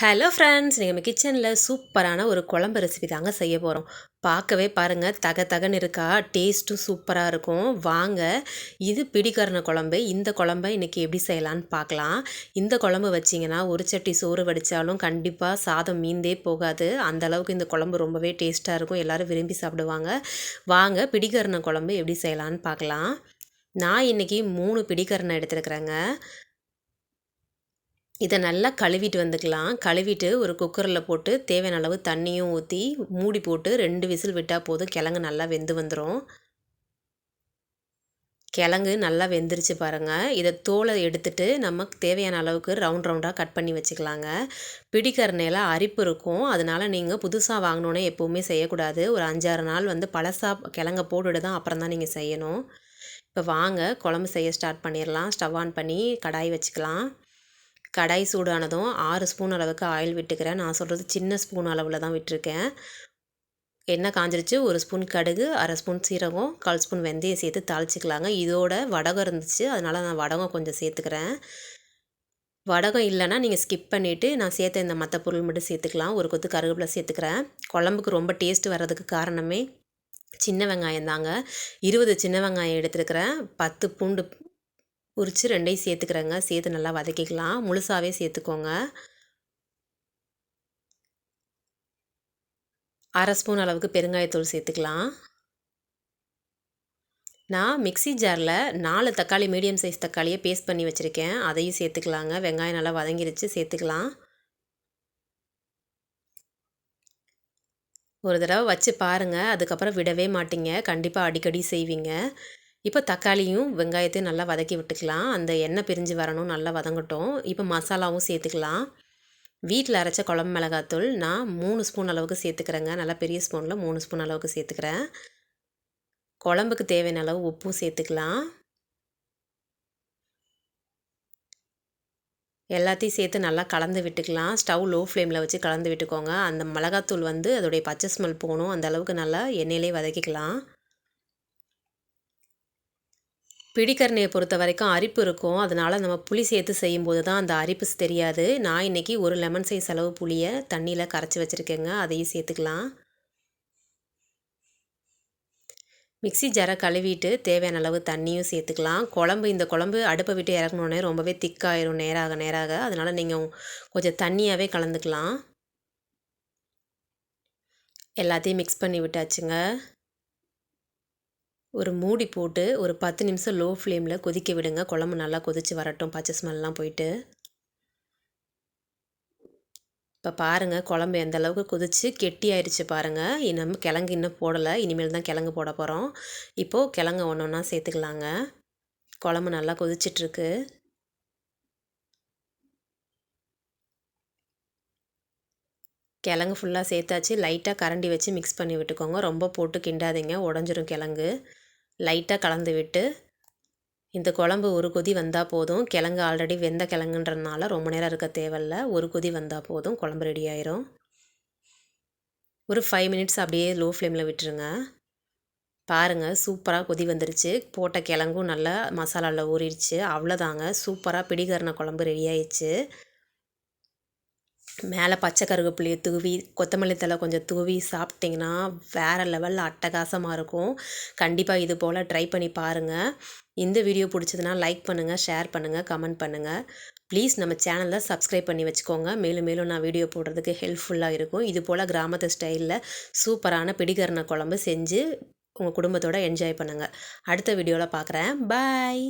Hello friends நம்ம கிச்சனில் சூப்பரான ஒரு குழம்பு ரெசிபி தாங்க செய்ய போகிறோம் பார்க்கவே பாருங்கள் தக தகன்னு இருக்கா. டேஸ்ட்டும் சூப்பராக இருக்கும். வாங்க. இது பிடிக்கரண குழம்பு. இந்த குழம்பை இன்றைக்கி எப்படி செய்யலான்னு பார்க்கலாம். இந்த குழம்பு வச்சிங்கன்னா ஒரு சட்டி சோறு வடித்தாலும் கண்டிப்பாக சாதம் மீந்தே போகாது. அந்த அளவுக்கு இந்த குழம்பு ரொம்பவே டேஸ்ட்டாக இருக்கும். எல்லோரும் விரும்பி சாப்பிடுவாங்க. வாங்க. பிடிக்கரண குழம்பு எப்படி செய்யலான்னு பார்க்கலாம். நான் இன்றைக்கி மூணு பிடிக்கரணை எடுத்துருக்குறேங்க. இதை நல்லா கழுவிட்டு வந்துக்கலாம். கழுவிட்டு ஒரு குக்கரில் போட்டு தேவையான அளவு தண்ணியும் ஊற்றி மூடி போட்டு ரெண்டு விசில் விட்டால் போதும். கிழங்கு நல்லா வெந்து வந்துடும் கிழங்கு நல்லா வெந்துருச்சு பாருங்கள் இதை தோலை எடுத்துட்டு நமக்கு தேவையான அளவுக்கு ரவுண்ட் ரவுண்டாக கட் பண்ணி வச்சுக்கலாங்க. பிடிக்கறனையில் அரிப்பு இருக்கும். அதனால் நீங்கள் புதுசாக வாங்கினோன்னே எப்போவுமே செய்யக்கூடாது. ஒரு அஞ்சாறு நாள் வந்து பழசாக கிழங்க போட்டுட்டு தான் அப்புறம் தான் நீங்கள் செய்யணும். இப்போ வாங்க. குழம்பு செய்ய ஸ்டார்ட் பண்ணிடலாம். ஸ்டவ் ஆன் பண்ணி கடாய் வச்சுக்கலாம். கடாய் சூடானதும் ஆறு ஸ்பூன் அளவுக்கு ஆயில் விட்டுக்கிறேன். நான் சொல்கிறது சின்ன ஸ்பூன் அளவில் தான் விட்டுருக்கேன். எண்ணெய் காஞ்சிருச்சு. ஒரு ஸ்பூன் கடுகு அரை ஸ்பூன் சீரகம் கால் ஸ்பூன் வெந்தயம் சேர்த்து தாளிச்சிக்கலாங்க. இதோட வடகம் இருந்துச்சு. அதனால் நான் வடகம் கொஞ்சம் சேர்த்துக்கிறேன். வடகம் இல்லைன்னா நீங்கள் ஸ்கிப் பண்ணிவிட்டு நான் சேர்த்த இந்த மற்ற பொருள் மட்டும் சேர்த்துக்கலாம். ஒரு கொத்து கருவேப்பிலை சேர்த்துக்கிறேன். குழம்புக்கு ரொம்ப டேஸ்ட் வர்றதுக்கு காரணமே சின்ன வெங்காயம் தாங்க. இருபது சின்ன வெங்காயம் எடுத்துருக்கிறேன். பத்து பூண்டு உரித்து ரெண்டையும் சேர்த்துக்கிறேங்க. சேர்த்து நல்லா வதக்கிக்கலாம். முழுசாகவே சேர்த்துக்கோங்க. அரை ஸ்பூன் அளவுக்கு பெருங்காயத்தூள் சேர்த்துக்கலாம். நான் மிக்சி ஜாரில் நாலு தக்காளி மீடியம் சைஸ் தக்காளியை பேஸ்ட் பண்ணி வச்சுருக்கேன். அதையும் சேர்த்துக்கலாங்க. வெங்காயம் நல்லா வதங்கிருச்சு சேர்த்துக்கலாம். ஒரு தடவை வச்சு பாருங்கள் அதுக்கப்புறம் விடவே மாட்டிங்க. கண்டிப்பாக அடிக்கடி செய்வீங்க. இப்போ தக்காளியும் வெங்காயத்தையும் நல்லா வதக்கி விட்டுக்கலாம். அந்த எண்ணெய் பிரிஞ்சு வரணும் நல்லா வதங்கட்டும். இப்போ மசாலாவும் சேர்த்துக்கலாம். வீட்டில் அரைச்ச குழம்பு மிளகாத்தூள் நான் மூணு ஸ்பூன் அளவுக்கு சேர்த்துக்கிறேங்க. நல்லா பெரிய ஸ்பூனில் மூணு ஸ்பூன் அளவுக்கு சேர்த்துக்கிறேன். குழம்புக்கு தேவையான அளவு உப்பும் சேர்த்துக்கலாம். எல்லாத்தையும் சேர்த்து நல்லா கலந்து விட்டுக்கலாம். ஸ்டவ் லோ ஃப்ளேமில் வச்சு கலந்து விட்டுக்கோங்க. அந்த மிளகாத்தூள் வந்து அதோடைய பச்சை ஸ்மெல் போகணும். அந்த அளவுக்கு நல்லா எண்ணெயிலே வதக்கிக்கலாம். பிடிக்கரணையை பொறுத்த வரைக்கும் அரிப்பு இருக்கும். அதனால் நம்ம புளி சேர்த்து செய்யும்போது தான் அந்த அரிப்பு தெரியாது. நான் இன்றைக்கி ஒரு லெமன் சைஸ் அளவு புளியை தண்ணியில் கரைச்சி வச்சுருக்கேங்க. அதையும் சேர்த்துக்கலாம். மிக்சி ஜரை கழுவிட்டு தேவையான அளவு தண்ணியும் சேர்த்துக்கலாம். குழம்பு இந்த குழம்பு அடுப்பை விட்டு இறக்கணுன்னே ரொம்பவே திக்காயிரும் நேராக நேராக. அதனால் நீங்கள் கொஞ்சம் தண்ணியாகவே கலந்துக்கலாம். எல்லாத்தையும் மிக்ஸ் பண்ணி விட்டாச்சுங்க. ஒரு மூடி போட்டு ஒரு பத்து நிமிஷம் லோ ஃப்ளேமில் கொதிக்க விடுங்க. குழம்பு நல்லா கொதித்து வரட்டும். பச்சை ஸ்மெல்லாம் போயிட்டு. இப்போ பாருங்கள் குழம்பு எந்த அளவுக்கு கொதித்து கெட்டி ஆயிடுச்சு பாருங்கள் இன்னும் கிழங்கு இன்னும் போடலை. இனிமேல் தான் கிழங்கு போட போகிறோம் இப்போது கிழங்கு ஒன்று ஒன்றா சேர்த்துக்கலாங்க. குழம்பு நல்லா கொதிச்சிட்ருக்கு. கிழங்கு ஃபுல்லாக சேர்த்தாச்சு. லைட்டாக கரண்டி வச்சு மிக்ஸ் பண்ணி விட்டுக்கோங்க. ரொம்ப போட்டு கிண்டாதீங்க. உடஞ்சிரும் கிழங்கு. லைட்டாக கலந்து விட்டு இந்த குழம்பு ஒரு கொதி வந்தால் போதும். கிழங்கு ஆல்ரெடி வெந்த கிழங்குன்றதுனால ரொம்ப நேரம் இருக்க தேவையில்ல. ஒரு கொதி வந்தால் போதும். குழம்பு ரெடி ஆயிரும். ஒரு ஃபைவ் மினிட்ஸ் அப்படியே லோ ஃப்ளேமில் விட்டுருங்க பாருங்கள் சூப்பராக கொதி வந்துருச்சு. போட்ட கிழங்கும் நல்லா மசாலாவில் ஊறிடுச்சு. அவ்வளோதாங்க சூப்பராக பிடிகரண குழம்பு ரெடி ஆயிடுச்சு. மேலே பச்சை கருவேப்பிலையை தூவி கொத்தமல்லி தலை கொஞ்சம் தூவி சாப்பிட்டிங்கன்னா வேறு லெவலில் அட்டகாசமாக இருக்கும். கண்டிப்பாக இது போல் ட்ரை பண்ணி பாருங்கள் இந்த வீடியோ பிடிச்சதுன்னா லைக் பண்ணுங்கள் ஷேர் பண்ணுங்கள் கமெண்ட் பண்ணுங்கள் ப்ளீஸ் நம்ம சேனலில் சப்ஸ்கிரைப் பண்ணி வச்சுக்கோங்க. மேலும் மேலும் நான் வீடியோ போடுறதுக்கு ஹெல்ப்ஃபுல்லாக இருக்கும். இது போல் கிராமத்து ஸ்டைலில் சூப்பரான பிடிகரண குழம்பு செஞ்சு உங்கள் குடும்பத்தோடு என்ஜாய் பண்ணுங்கள் அடுத்த வீடியோவில் பார்க்குறேன் பாய்